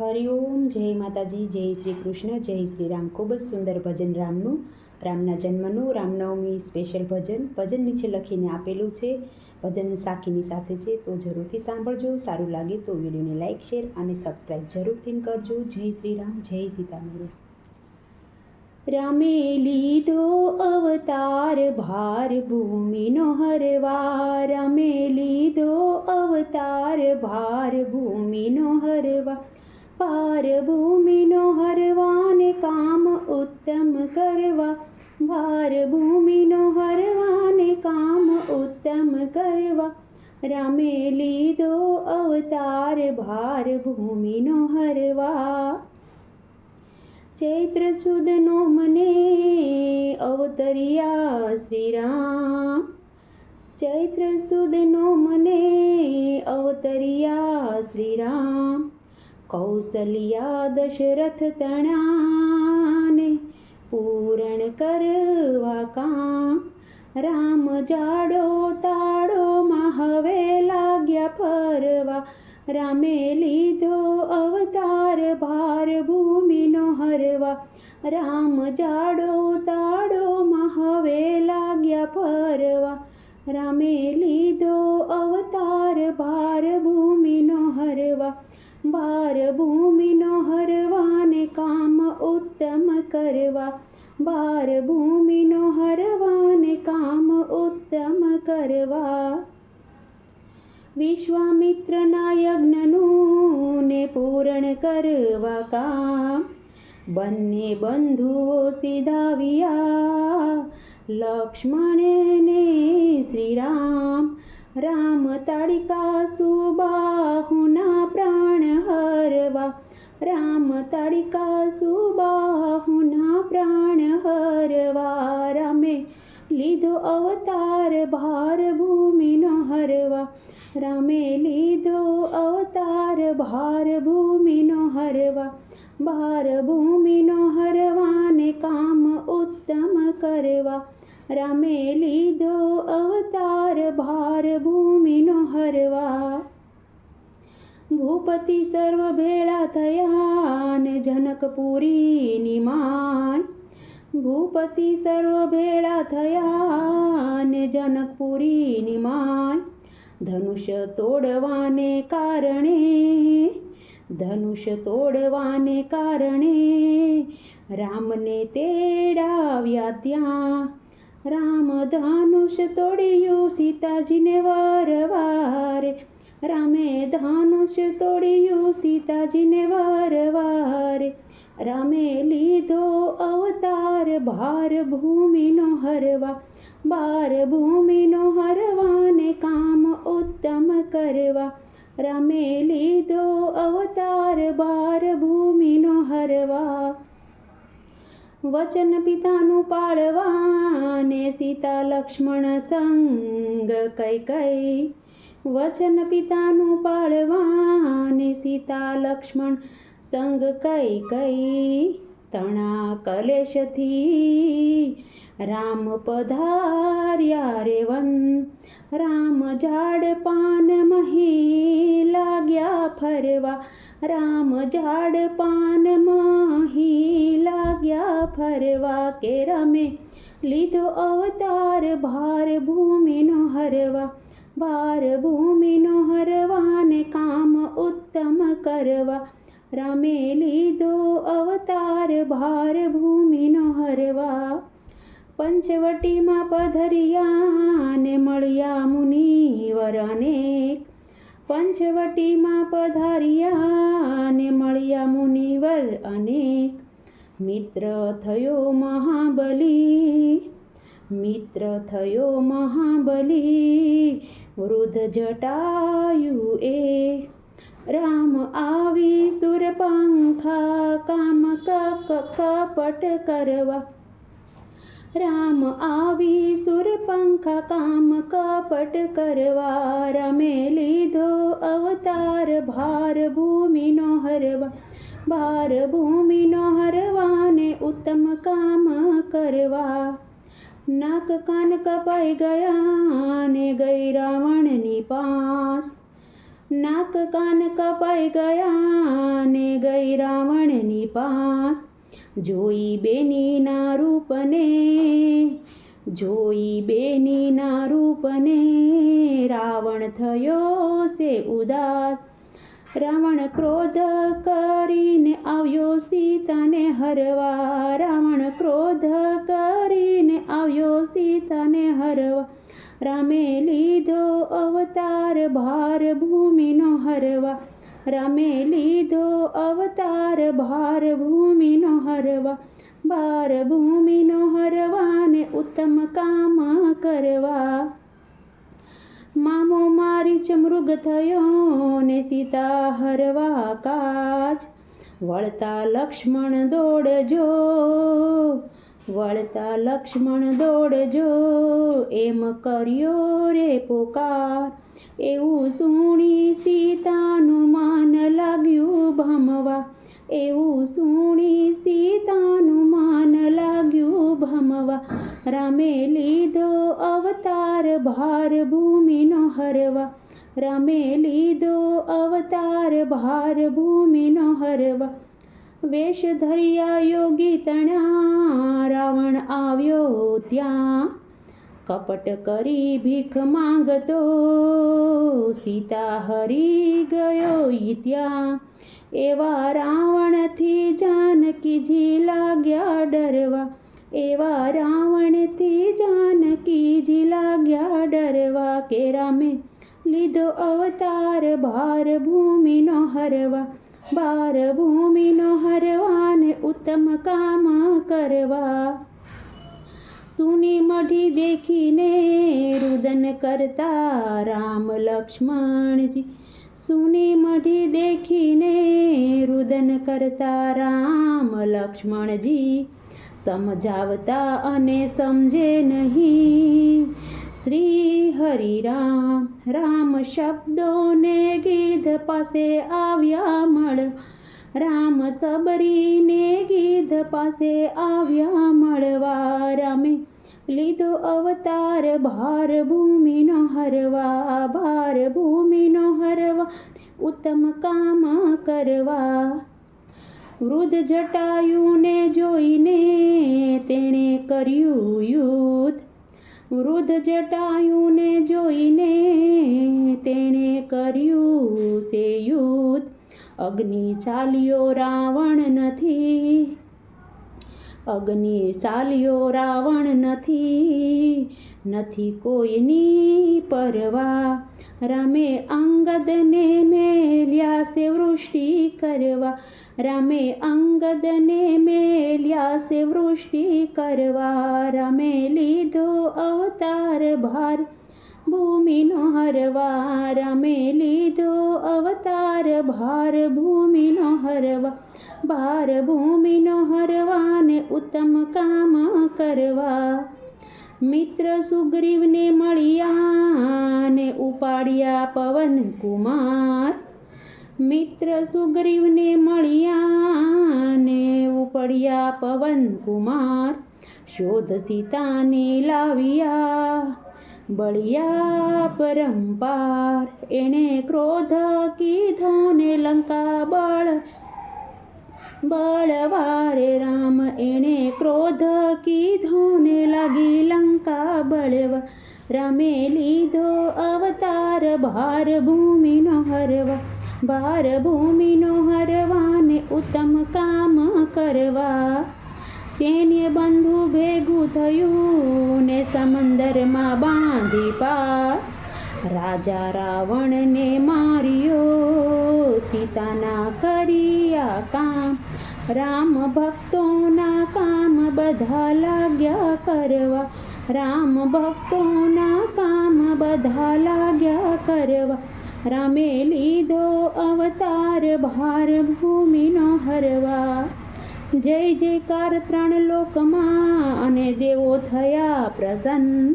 હરિઓમ જય માતાજી, જય શ્રી કૃષ્ણ, જય શ્રી રામ. ખૂબ જ સુંદર ભજન રામનું, રામના જન્મનું, રામનવમી સ્પેશિયલ ભજન. ભજન નીચે લખીને આપેલું છે. ભજન સાખીની સાથે છે, તો જરૂરથી સાંભળજો. સારું લાગે તો વિડીયોને લાઇક શેર અને સબસ્ક્રાઈબ જરૂરથી કરજો. જય શ્રી રામ, જય સીતારામ રામે લીધો અવતાર, ભાર ભૂમિનો હરવા. રામે લીધો અવતાર, ભાર ભૂમિનો હરવા. પાર ભૂમિનો હરવાને કામ ઉત્તમ કરવા. ભાર ભૂમિનો હરવાને કામ ઉત્તમ કરવા. રામે લીધો અવતાર ભાર ભૂમિનો હરવા. ચૈત્ર સુદનો મને અવતર્યા શ્રીરામ. ચૈત્ર સુદનો કૌસલ્યા દશરથ તણાને પૂરણ કરવા કામ. રામ જાડો તાળોમાં હવે લાગ્યા ફરવા. રામે લીધો અવતાર ભાર ભૂમિનો હરવા. રામ જાડો તાળોમાં હવે લાગ્યા ફરવા. રામે લીધો અવતાર ભાર ભૂમિનો હરવાને કામ ઉત્તમ કરવા. બાર ભૂમિનો હરવાને કામ ઉત્તમ કરવા. વિશ્વામિત્રના યજ્ઞનું ને પૂરણ કરવા કામ. બંને બંધુઓ સીધાવ્યા. લક્ષ્મણને શ્રીરામ રામ તાળિકા સુબાહુના પ્રાણ હરવા. રામ તાળિકા સુબાહુના પ્રાણ હરવા. રામે લીધો અવતાર ભાર ભૂમિનો હરવા. રામે લીધો અવતાર ભાર ભૂમિનો હરવા. ભાર ભૂમિનો હરવાને કામ ઉત્તમ કરવા. રામે લીધો અવતાર ભાર ભૂમિનો હરવા ભૂપતિ સર્વ ભેળા થયા ને જનકપુરીની માય ભૂપતિ સર્વ ભેળા થયા ને જનકપુરીની માય ધનુષ્ય તોડવાને કારણે ધનુષ્ય તોડવાને કારણે રામને તેડાવ્યા ત્યાં રામ ધનુષ તોડ્યું સીતાજીને વારવારે. રામે ધનુષ તોડ્યું સીતાજીને વારવારે. રામે લીધો અવતાર ભાર ભૂમિનો હરવા. બાર ભૂમિનો હરવાને કામ ઉત્તમ કરવા. રામે લીધો અવતાર બાર ભૂમિનો હરવા. વચન પિતાનું પાળવાને સીતા લક્ષ્મણ સંગ કઈ કઈ. વચન પિતાનું પાળવાને સીતા લક્ષ્મણ સંગ કઈ કઈ. તણા કલેશથી રામ પધાર્યા રેવન. રામ ઝાડ પાન મહી લાગ્યા ફરવા. રામ ઝાડ પાન મહી લાગ્યા ફરવા. કે રમે લીધો અવતાર ભાર ભૂમિનો હરવા. ભાર ભૂમિનો હરવાને કામ ઉત્તમ કરવા. રામે લીધો અવતાર ભાર ભૂમિનો હરવા. પંચવટીમાં પધરિયા ને મળ્યા મુનિવર અનેક. પંચવટીમાં પધાર્યા મળ્યા મુનિવર અનેક. મિત્ર થયો મહાબલી, મિત્ર થયો મહાબલી, વૃદ્ધ જટાયું એ રામ આવી સુરપંખા કામ કપટ કરવા. રામ આવી સુરપંખા કામ કપટ કરવા. રમે લીધો અવતાર ભાર ભૂમિનો હરવા. ભાર ભૂમિનો હરવાને ઉત્તમ કામ કરવા. નાક કાન કપાઈ ગયા ને ગઈ રાવણની પાસ. નાક કાન કપાઈ ગયા ને ગઈ રાવણની પાસ. જોઈ બેનીના રૂપને, જોઈ બેનીના રૂપને રાવણ થયો છે ઉદાસ. રાવણ ક્રોધ કરીને આવ્યો સીતાને હરવા. રાવણ રામે લીધો અવતાર ભાર ભૂમિનો હરવા. રમે લીધો અવતાર ભાર ભૂમિનો હરવા. ભાર ભૂમિનો હરવાને ઉત્તમ કામ કરવા. મામો મારી ચમૃગ થયો ને સીતા હરવા કાજ. વળતા લક્ષ્મણ દોડજો. વળતા લક્ષ્મણ દોડજો, એમ કર્યો રે પોકાર. એવું સુણી સીતાનું માન લાગ્યું ભમવા. એવું સુણી સીતાનું માન લાગ્યું ભમવા. રામે લીધો અવતાર ભાર ભૂમિનો હરવા. રામે લીધો અવતાર ભાર ભૂમિનો હરવા. વેશ ધર્યા યોગી તણા રાવણ આવ્યો ત્યાં. કપટ કરી ભીખ માંગતો સીતા હરી ગયો ત્યાં. એવા રાવણથી જાનકીજી લાગ્યા ડરવા. એવા રાવણથી જાનકીજી લાગ્યા ડરવા કે રામે લીધો અવતાર, ભાર ભૂમિનો હરવા. ભાર ભૂમિનો હરવાને ઉત્તમ કામ કરવા. સુની મઢી દેખીને રુદન કરતા રામ લક્ષ્મણજી. સુની મઢી દેખીને રુદન કરતા રામ લક્ષ્મણજી. સમજાવતા અને સમજે નહીં. શ્રી હરિ રામ રામ શબ્દોને ગીધ પાસે આવ્યા મળ. રામ સબરીને ગીધ પાસે આવ્યા મળવા. રામે લીધો અવતાર ભાર ભૂમિનો હરવા, ભાર ભૂમિનો હરવા. ઉત્તમ કામ કરવા વૃદ્ધ જટાયુને જોઈને તેણે કર્યું યુદ્ધ. વૃદ્ધ જટાયુને જોઈને તેણે કર્યું છે યુદ્ધ. અગ્નિ ચાલ્યો રાવણ નથી. અગ્નિ ચાલ્યો રાવણ નથી. નથી કોઈની પરવા. રામે અંગદને મેલ્યા છે વૃષ્ટિ કરવા. રામે અંગદને મેલ્યા છે વૃષ્ટિ કરવા. રામે લીધો અવતાર ભાર, ભૂમિનો હરવા. રામે લીધો અવતાર ભાર, ભૂમિનો હરવા. ભાર, ભૂમિનો હરવાને ઉત્તમ કામ કરવા. મિત્ર સુગ્રીવને મળ્યા ને ઉપાડ્યા પવન કુમાર. મિત્ર સુગ્રીવને મળ્યા ને ઉપડ્યા પવન કુમાર. શોધ સીતાને લાવ્યા બળિયા પરંપાર એણે ક્રોધ કીધો ને લંકા બળ, બળવારે રામ. એણે ક્રોધ કીધો લાગી લંકા બળવા રમે લીધો અવતાર ભાર ભૂમિનો હરવા ભાર ભૂમિનો હરવાને ઉત્તમ કામ કરવા સૈન્ય બંધુ ભેગું થયું ને સમંદરમાં બાંધી પા રાજા રાવણને માર્યો સીતાના કર્યા કામ રામ ભક્તોના કામ બધા લાગ્યા કરવા. રામ ભક્તોના કામ બધા લાગ્યા કરવા. રામે લીધો અવતાર ભાર ભૂમિનો હરવા. જય જયકાર ત્રણ લોકમાં અને દેવો થયા પ્રસન્ન.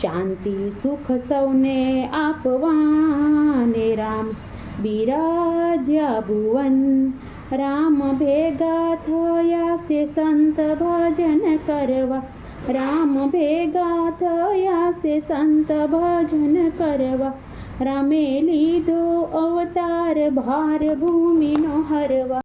શાંતિ, સુખ સૌને આપવા ને રામ બિરાજ્યા ભુવન. રામ ભેગા થયા છે સંત ભજન કરવા. રામ ભેગા થયા છે સંત ભજન કરવા. રામે લીધો અવતાર, ભાર ભૂમિનો હરવા.